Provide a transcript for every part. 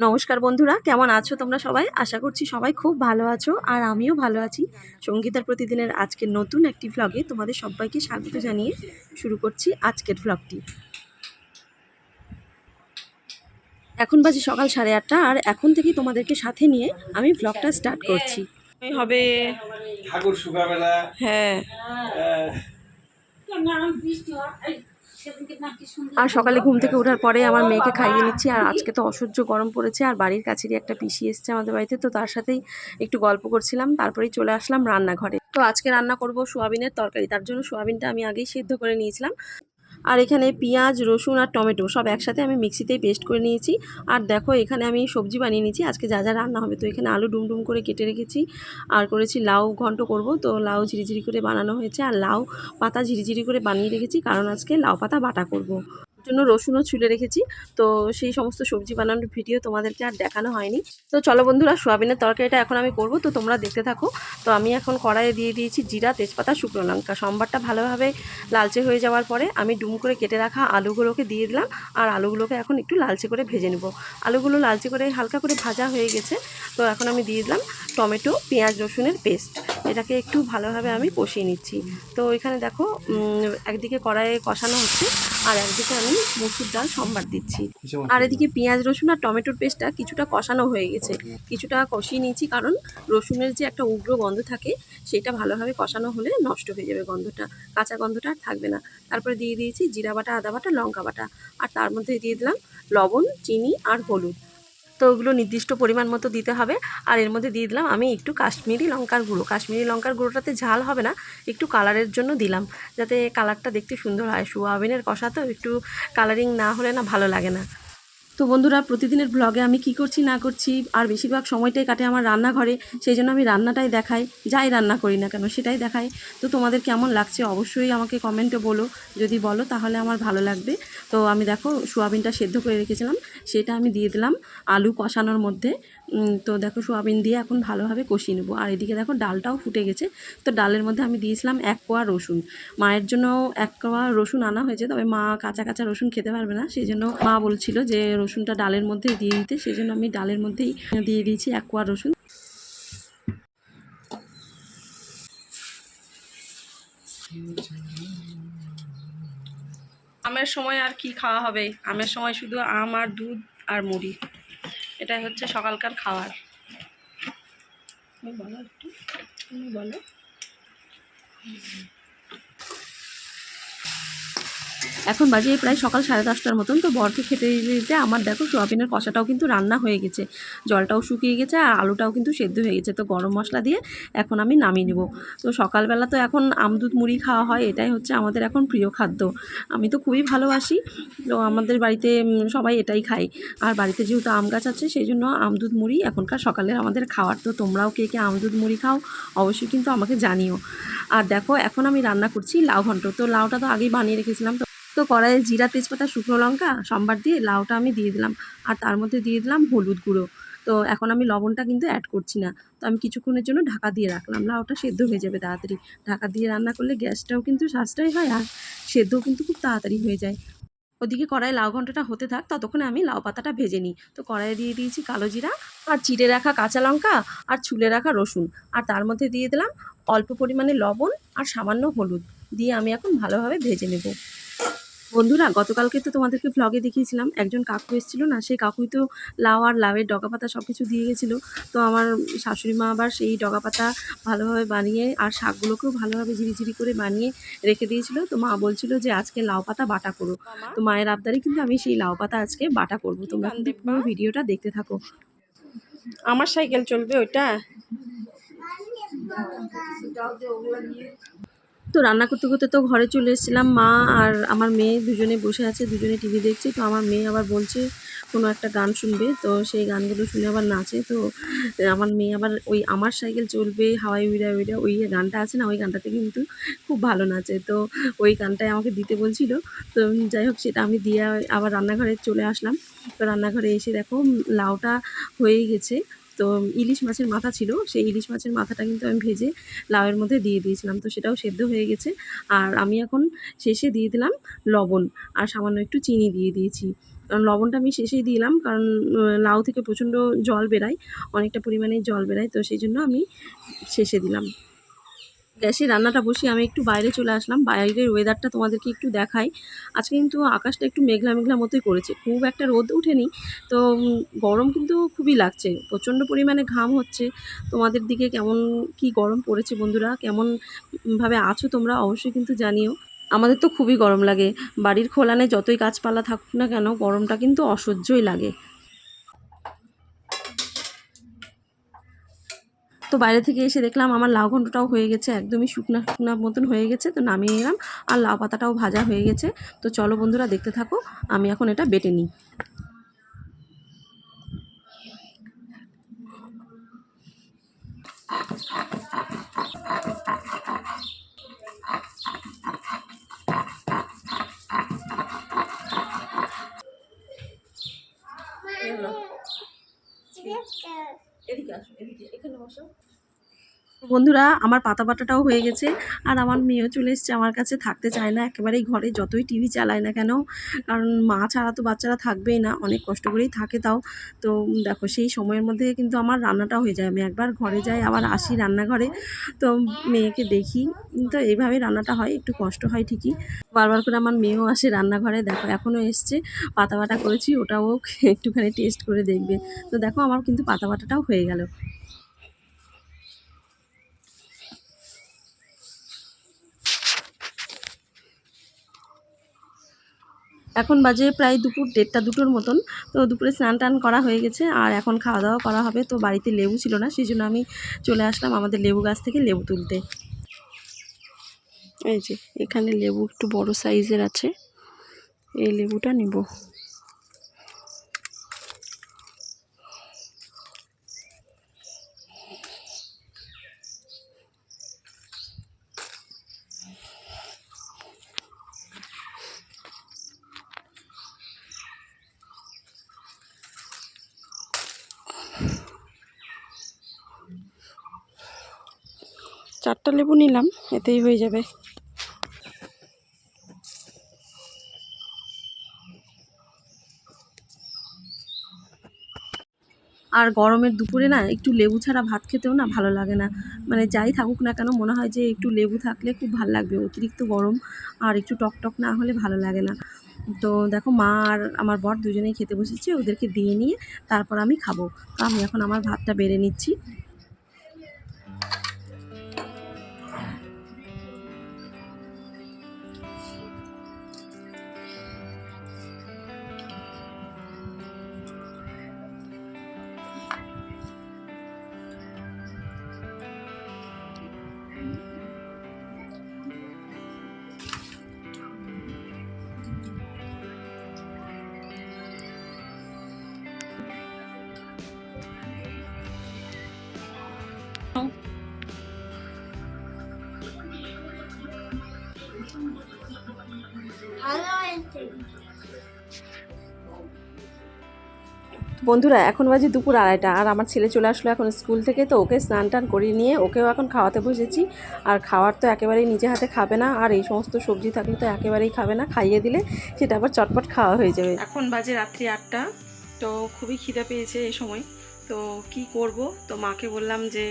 নমস্কার বন্ধুরা কেমন আছো তোমরা সবাই? আশা করছি সবাই খুব ভালো আছো আর আমিও ভালো আছি। সঙ্গীতার প্রতিদিনের আজকের নতুন একটি ভ্লগে তোমাদের সবাইকে স্বাগত জানিয়ে শুরু করছি আজকের ভ্লগটি এখন বাজে সকাল সাড়ে আটটা আর এখন থেকেই তোমাদেরকে সাথে নিয়ে আমি ভ্লগটা স্টার্ট করছি। হবে ঠাকুর হ্যাঁ। আর সকালে ঘুম থেকে ওঠার পরে আমার মেয়েকে খাইয়ে নিচ্ছি। আর আজকে তো অসহ্য গরম পড়েছে আর বাড়ির কাছেরই একটা পিসি এসছে আমাদের বাড়িতে, তো তার সাথেই একটু গল্প করছিলাম। তারপরেই চলে আসলাম রান্নাঘরে। তো আজকে রান্না করব সোয়াবিনের তরকারি, তার জন্য সোয়াবিনটা আমি আগেই সিদ্ধ করে নিয়েছিলাম। আর এখানে পেঁয়াজ, রসুন আর টমেটো সব একসাথে আমি মিক্সিতেই পেস্ট করে নিয়েছি। আর দেখো, এখানে আমি সবজি বানিয়ে নিয়েছি। আজকে যা যা রান্না হবে, তো এখানে আলু ডুমডুম করে কেটে রেখেছি। আর করেছি লাউ ঘন্ট করব, তো লাউ ঝিরিঝিরি করে বানানো হয়েছে। আর লাউ পাতা ঝিরিঝিরি করে বানিয়ে রেখেছি, কারণ আজকে লাউ পাতা বাটা করব। জন্য রসুনও ছুলে রেখেছি। তো সেই সমস্ত সবজি বানানোর ভিডিও তোমাদেরকে আর দেখানো হয়নি। তো চলো বন্ধুরা, সোয়াবিনের তরকারিটা এখন আমি করব। তো তোমরা দেখতে থাকো। তো আমি এখন কড়াইয়ে দিয়ে দিয়েছি জিরা, তেজপাতা, শুকনো লঙ্কা। সম্বারটা ভালোভাবে লালচে হয়ে যাওয়ার পরে আমি ডুম করে কেটে রাখা আলুগুলোকে দিয়ে দিলাম। আর আলুগুলোকে এখন একটু লালচে করে ভেজে নেব। আলুগুলো লালচে করে হালকা করে ভাজা হয়ে গেছে। তো এখন আমি দিয়ে দিলাম টমেটো, পেঁয়াজ, রসুনের পেস্ট। এটাকে একটু ভালোভাবে আমি কষিয়ে নিচ্ছি। তো এখানে দেখো একদিকে কড়াইয়ে কষানো হচ্ছে আর একদিকে আমি মসুর ডাল সম্বার দিচ্ছি। আর এদিকে পেঁয়াজ রসুন আর টমেটোর পেস্টটা কিছুটা কষানো হয়ে গেছে। কিছুটা কষিয়ে নিয়েছি কারণ রসুনের যে একটা উগ্র গন্ধ থাকে সেটা ভালোভাবে কষানো হলে নষ্ট হয়ে যাবে গন্ধটা। কাঁচা গন্ধটা আর থাকবে না। তারপরে দিয়ে দিয়েছি জিরা বাটা আদা বাটা লঙ্কা বাটা। আর তার মধ্যে দিয়ে দিলাম লবণ চিনি আর হলুদ। তো ওগুলো নির্দিষ্ট পরিমাণ মতো দিতে হবে। আর এর মধ্যে দিয়ে দিলাম আমি একটু কাশ্মীরি লঙ্কার গুঁড়ো। কাশ্মীরি লঙ্কার গুঁড়োটাতে ঝাল হবে না, একটু কালারের জন্য দিলাম। যাতে কালারটা দেখতে সুন্দর হয়। সোয়াবিনের কষা তো একটু কালারিং না হলে না ভালো লাগে না। তো বন্ধুরা, প্রতিদিনের ব্লগে আমি কি করছি, না করছি, আর বেশিরভাগ সময়টাই কাটে আমার রান্নাঘরে, সেই জন্য আমি রান্নাটাই দেখাই, যাই রান্না করি না কেন সেটাই দেখাই। তো তোমাদের কেমন লাগছে অবশ্যই আমাকে কমেন্টে বলো, যদি বলো তাহলে আমার ভালো লাগবে। তো আমি দেখো, সোয়াবিনটা সেদ্ধ করে রেখেছিলাম, সেটা আমি দিয়ে দিলাম আলু কষানোর মধ্যে। তো দেখো সোয়াবিন দিয়ে এখন ভালোভাবে কষিয়ে নেব। আর এদিকে দেখো ডালটাও ফুটে গেছে। তো ডালের মধ্যে আমি দিয়েছিলাম এক কোয়া রসুন। মায়ের জন্য এক কোয়া রসুন আনা হয়েছে, তবে মা কাঁচা কাঁচা রসুন খেতে পারবে না। সেই জন্য মা বলছিল যে রসুনটা ডালের মধ্যে দিয়ে দিতে। সেই জন্য আমি ডালের মধ্যেই দিয়ে দিয়েছি এক কোয়া রসুন। আমের সময় আর কি খাওয়া হবে? আমের সময় শুধু আম আর দুধ আর মুড়ি। এটাই হচ্ছে সকালকার খাবার। বলো একটু বলো। এখন বাজে প্রায় সকাল সাড়ে দশটার মতন, তো বরকে খেতে দিতে আমার দেখো সোয়াবিনের কষাটাও কিন্তু রান্না হয়ে গেছে। জলটাও শুকিয়ে গেছে আর আলুটাও কিন্তু সেদ্ধ হয়ে গেছে। তো গরম মশলা দিয়ে এখন আমি নামিয়ে নেব। তো সকালবেলা তো এখন আমদুধ মুড়ি খাওয়া হয়, এটাই হচ্ছে আমাদের এখন প্রিয় খাদ্য। আমি তো খুবই ভালোবাসি, তো আমাদের বাড়িতে সবাই এটাই খাই আর বাড়িতে যেহেতু আম গাছ আছে, সেই জন্য আমদুধ মুড়ি এখনকার সকালের আমাদের খাওয়ার। তো তোমরাও কে কে আমদুধ মুড়ি খাও, অবশ্যই কিন্তু আমাকে জানিও। আর দেখো, এখন আমি রান্না করছি লাউ ঘন্ট। তো লাউটা তো আগেই বানিয়ে রেখেছিলাম, তো তো কড়াইয়ে জিরা, তেজপাতা, শুকনো লঙ্কা, সম্বার দিয়ে লাউটা আমি দিয়ে দিলাম। আর তার মধ্যে দিয়ে দিলাম হলুদ গুঁড়ো। তো এখন আমি লবণটা কিন্তু অ্যাড করছি না। তো আমি কিছুক্ষণের জন্য ঢাকা দিয়ে রাখলাম। লাউটা সেদ্ধ হয়ে যাবে তাড়াতাড়ি। ঢাকা দিয়ে রান্না করলে গ্যাসটাও কিন্তু সাশ্রয় হয় আর সেদ্ধও কিন্তু খুব তাড়াতাড়ি হয়ে যায়। ওদিকে কড়াই লাউ ঘন্টটা হতে থাক, ততক্ষণে আমি লাউ পাতাটা ভেজে নিই। তো কড়াইয়ে দিয়ে দিয়েছি কালো জিরা, আর চিড়ে রাখা কাঁচা লঙ্কা, আর ছুলে রাখা রসুন। আর তার মধ্যে দিয়ে দিলাম অল্প পরিমাণে লবণ, আর সামান্য হলুদ। দিয়ে আমি এখন ভালোভাবে ভেজে নেব। বন্ধুরা গতকালকে তো তোমাদেরকে ভ্লগে দেখিয়েছিলাম একজন কাকু এসেছিল না সেই কাকুই তো লাউ আর লাউয়ের ডগা পাতা সব কিছু দিয়ে গেছিল তো আমার শাশুড়ি মা আবার সেই ডগা পাতা ভালোভাবে বানিয়ে আর শাকগুলোকেও ভালোভাবে ঝিরিঝিরি করে বানিয়ে রেখে দিয়েছিল তো মা বলছিল যে আজকে লাউ পাতা বাটা করো তো মায়ের আবদারে কিন্তু আমি সেই লাউ পাতা আজকে বাটা করব তোমরা কিন্তু পুরো ভিডিওটা দেখতে থাকো আমার সাইকেল চলবে ওইটা তো রান্না করতে করতে তো ঘরে চলে এসেছিলাম, মা আর আমার মেয়ে দুজনে বসে আছে, দুজনে টিভি দেখছে। তো আমার মেয়ে আবার বলছে, কোনো একটা গান শুনবে। তো সেই গানগুলো শুনে আবার নাচে। তো আমার মেয়ে আবার ওই আমার সাইকেল চলবে হাওয়াই উইরা উইরা ওই গানটা আছে না, ওই গানটাতে কিন্তু খুব ভালো নাচে। তো ওই গানটাই আমাকে দিতে বলছিল। তো যাই হোক, সেটা আমি দিয়ে আবার রান্নাঘরে চলে আসলাম। তো রান্নাঘরে এসে দেখো লাউটা হয়েই গেছে। তো ইলিশ মাছের মাথা ছিল, সেই ইলিশ মাছের মাথাটা কিন্তু আমি ভেজে লাউয়ের মধ্যে দিয়ে দিয়েছিলাম। তো সেটাও সেদ্ধ হয়ে গেছে। আর আমি এখন শেষে দিয়ে দিলাম লবণ আর সামান্য একটু চিনি দিয়ে দিয়েছি। কারণ লবণটা আমি শেষেই দিলাম, কারণ লাউ থেকে প্রচণ্ড জল বেরায়, অনেকটা পরিমাণে জল বেরায়, তো সেই জন্য আমি শেষে দিলাম। গ্যাসে রান্নাটা বসিয়ে আমি একটু বাইরে চলে আসলাম। বাইরের ওয়েদারটা তোমাদেরকে একটু দেখাই। আজকে কিন্তু আকাশটা একটু মেঘলা মেঘলা মতোই করেছে। খুব একটা রোদ ওঠেনি। তো গরম কিন্তু খুবই লাগছে। প্রচণ্ড পরিমাণে ঘাম হচ্ছে। তোমাদের দিকে কেমন, কি গরম পড়েছে বন্ধুরা? কেমন ভাবে আছো তোমরা? অবশ্যই কিন্তু জানিও। আমাদের তো খুবই গরম লাগে। বাড়ির খোলানে যতই গাছপালা থাকুক না কেন, গরমটা কিন্তু অসহ্যই লাগে। তো বাইরে থেকে এসে দেখলাম আমার লাউ ঘন্টটাও হয়ে গেছে, একদমই শুকনা শুকনা মতন হয়ে গেছে, তো নামিয়ে নিলাম আর লাউ পাতাটাও ভাজা হয়ে গেছে। তো চলো বন্ধুরা, দেখতে থাকো, আমি এখন এটা বেটে নিই। এদিকে আসো এদিকে এখানে বসো। বন্ধুরা, আমার পাতা বাটাটাও হয়ে গেছে আর আমার মেয়েও চলে এসছে আমার কাছে, থাকতে চায় না, একেবারেই ঘরে যতই টিভি চালায় না কেন, কারণ মা ছাড়া তো বাচ্চারা থাকবেই না, অনেক কষ্ট করেই থাকে তাও। তো দেখো, সেই সময়ের মধ্যে কিন্তু আমার রান্নাটা হয়ে যায়, আমি একবার ঘরে যাই, আবার আসি রান্নাঘরে, তো মেয়েকে দেখি, তো এইভাবে রান্নাটা হয়, একটু কষ্ট হয় ঠিকই। বারবার করে আমার মেয়েও আসে রান্নাঘরে, দেখো, এখনও এসছে, পাতা বাটা করেছি, ওটাও একটুখানি টেস্ট করে দেখবে। তো দেখো, আমার কিন্তু পাতা বাটাটাও হয়ে গেল। এখন বাজে প্রায় দুপুর দেড়টা দুটোর মতন। তো দুপুরে স্নান টান করা হয়ে গেছে আর এখন খাওয়া দাওয়া করা হবে। তো বাড়িতে লেবু ছিল না, সেই জন্য আমি চলে আসলাম আমাদের লেবু গাছ থেকে লেবু তুলতে। এই যে, এখানে লেবু একটু বড় সাইজের আছে। এই লেবুটা নিব। চারটা লেবু নিলাম, এতেই হয়ে যাবে। আর গরমের দুপুরে না, একটু লেবু ছাড়া ভাত খেতেও না ভালো লাগে না। মানে যাই থাকুক না কেন, মনে হয় যে একটু লেবু থাকলে খুব ভালো লাগবে, অতিরিক্ত গরম আর একটু টক টক না হলে ভালো লাগে না। তো দেখো মা আর আমার বর দুজনেই খেতে বসেছে, ওদেরকে দিয়ে নিয়ে তারপর আমি খাব। তো আমি এখন আমার ভাতটা বেড়ে নিচ্ছি। বন্ধুরা, এখন বাজে দুপুর আড়াইটা আর আমার ছেলে চলে আসলো এখন স্কুল থেকে, তো ওকে স্নান টান করিয়ে নিয়ে ওকেও এখন খাওয়াতে বসেছি। আর খাওয়ার তো একেবারেই নিজে হাতে খাবে না, আর এই সমস্ত সবজি থাকলে তো একেবারেই খাবে না, খাইয়ে দিলে সেটা আবার চটপট খাওয়া হয়ে যাবে। এখন বাজে রাত্রি আটটা, তো খুবই খিদে পেয়েছে এই সময়, তো কি করব? তো মাকে বললাম যে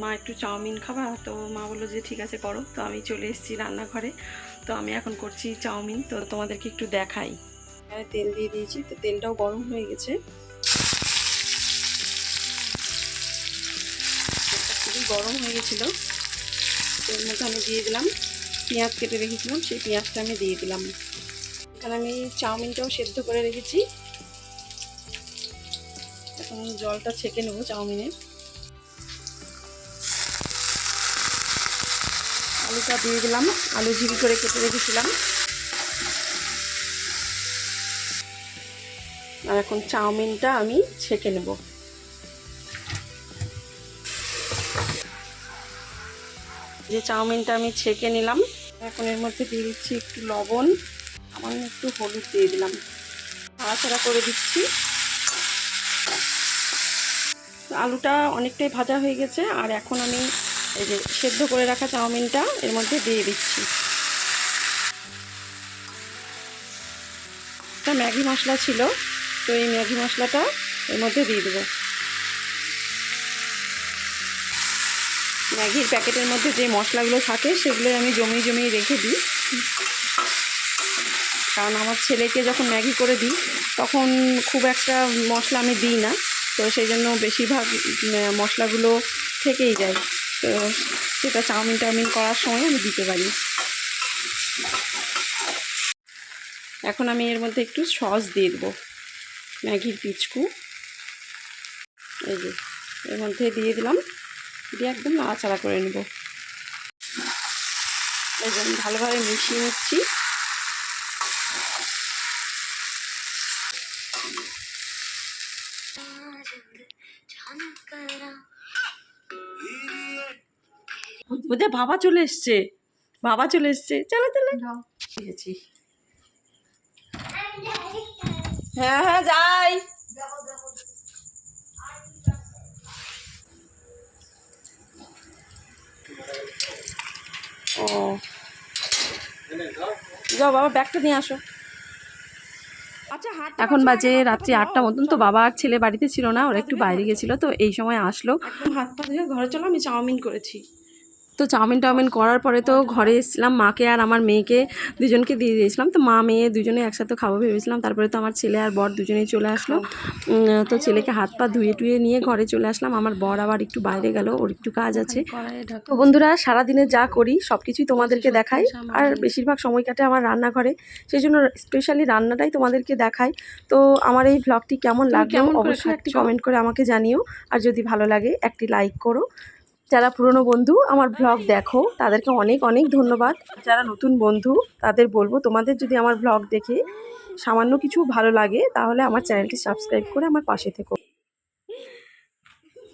মা একটু চাউমিন খাবা? তো মা বলল যে, ঠিক আছে, করো। তো আমি চলে এসেছি রান্নাঘরে। তো আমি এখন করছি চাউমিন। তো তোমাদেরকে একটু দেখাই। তেল দিয়ে দিয়েছি। তো তেলটাও গরম হয়ে গেছে। খুবই গরম হয়ে গেছিল। তো এর মধ্যে আমি দিয়ে দিলাম। পেঁয়াজ কেটে রেখেছিলাম। সেই পেঁয়াজটা আমি দিয়ে দিলাম। এখানে আমি চাউমিনটাও সেদ্ধ করে রেখেছি। এখন জলটা ছেঁকে নেব চাউমিনে। আলুটা দিয়ে দিলাম। আলু ঝিরি করে কেটে রেখেছিলাম। আর এখন চাউমিনটা আমি ছেঁকে নেব। যে চাউমিনটা আমি ছেঁকে নিলাম, এখন এর মধ্যে দিয়ে দিচ্ছি একটু লবণ। আমার একটু হলুদ দিয়ে দিলাম। নাড়াচাড়া করে দিচ্ছি। আলুটা অনেকটাই ভাজা হয়ে গেছে। আর এখন আমি এই যে সেদ্ধ করে রাখা চাউমিনটা এর মধ্যে দিয়ে দিচ্ছি। একটা ম্যাগি মশলা ছিল, তো এই ম্যাগি মশলাটা এর মধ্যে দিয়ে দেবো। ম্যাগির প্যাকেটের মধ্যে যে মশলাগুলো থাকে সেগুলোই আমি জমিয়ে জমিয়ে রেখে দিই। কারণ আমার ছেলেকে যখন ম্যাগি করে দিই, তখন খুব একটা মশলা আমি দিই না, তো সেই জন্য বেশিরভাগ মশলাগুলো থেকেই যায়। তো সেটা চাউমিন টাউমিন করার সময় আমি দিতে পারি। এখন আমি এর মধ্যে একটু সস দিয়ে দেবো, ম্যাগির পিচকু। এই যে, এর মধ্যে দিয়ে দিলাম, দিয়ে একদম নাড়াচাড়া করে নেব। এই যে আমি ভালোভাবে মিশিয়ে নিচ্ছি। বোধহয় বাবা চলে এসছে। বাবা চলে এসছে। চলো চলো। হ্যাঁ হ্যাঁ যাই। ও। যাও বাবা ব্যাগটা নিয়ে আসো। এখন বাজে রাত্রি আটটা মতন। তো বাবা আর ছেলে বাড়িতে ছিল না ওরা একটু বাইরে গেছিল তো এই সময় আসলো। হাত পা ধুয়ে ঘরে চলো আমি চাউমিন করেছি। তো চাউমিন টাউমিন করার পরে তো ঘরে এসেছিলাম মাকে আর আমার মেয়েকে দুজনকে দিয়ে দিয়েছিলাম। তো মা মেয়ে দুজনে একসাথে খাব ভেবেছিলাম। তারপরে তো আমার ছেলে আর বর দুজনেই চলে আসলো। তো ছেলেকে হাত পা ধুয়ে টুয়ে নিয়ে ঘরে চলে আসলাম। আমার বর আবার একটু বাইরে গেল ওর একটু কাজ আছে। তো বন্ধুরা সারাদিনে যা করি সব কিছুই তোমাদেরকে দেখাই। আর বেশিরভাগ সময় কাটে আমার রান্নাঘরে। সেই জন্য স্পেশালি রান্নাটাই তোমাদেরকে দেখাই। তো আমার এই ব্লগটি কেমন লাগল অবশ্যই একটি? কমেন্ট করে আমাকে জানিও। আর যদি ভালো লাগে একটি লাইক করো। যারা পুরনো বন্ধু, আমার ব্লগ দেখো, তাদেরকে অনেক অনেক ধন্যবাদ। যারা নতুন বন্ধু, তাদের বলব, তোমাদের যদি আমার ব্লগ দেখে সামান্য কিছু ভালো লাগে, তাহলে আমার চ্যানেলটি সাবস্ক্রাইব করে আমার পাশে থেকো।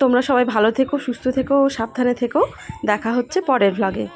তোমরা সবাই ভালো থেকো, সুস্থ থেকো, সাবধানে থেকো। দেখা হচ্ছে পরের ব্লগে